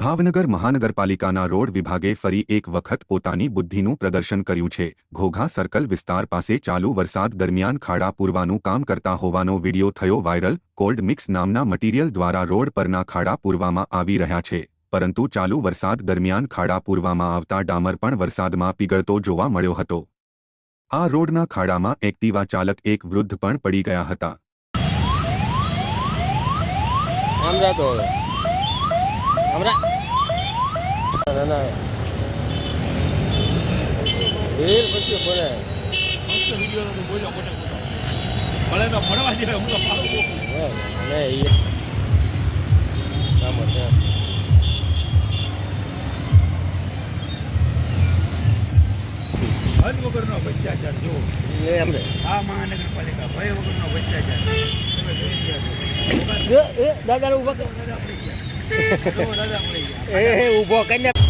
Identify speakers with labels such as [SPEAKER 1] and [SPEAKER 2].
[SPEAKER 1] ભાવનગર મહાનગરપાલિકાના રોડ વિભાગે ફરી એક વખત પોતાની બુદ્ધિનું પ્રદર્શન કર્યું છે. ઘોઘા સર્કલ વિસ્તાર પાસે ચાલુ વરસાદ દરમિયાન ખાડા પૂરવાનું કામ કરતા હોવાનો વિડિયો થયો વાયરલ. કોલ્ડ મિક્સ નામના મટીરીયલ દ્વારા રોડ પરના ખાડા પૂરવામાં આવી રહ્યા છે. પરંતુ ચાલુ વરસાદ દરમિયાન ખાડા પૂરવામાં આવતા ડામર પણ વરસાદમાં પીગળતો જોવા મળ્યો હતો. આ રોડના ખાડામાં એક્ટિવા ચાલક એક વૃદ્ધ પણ પડી ગયા હતા.
[SPEAKER 2] હમણાં ના ના રેલ પછી
[SPEAKER 3] તો બોલ્યો ભલે તો ભણવા જેવો હું તો પાડું હદ વગરનો ભ્રષ્ટાચાર જો આ મહાનગરપાલિકા ભય વગરનો ભ્રષ્ટાચાર તમે જોઈ રહ્યા છો.
[SPEAKER 2] એ દાદા
[SPEAKER 3] ઊભો
[SPEAKER 2] એ ઊભો કરીને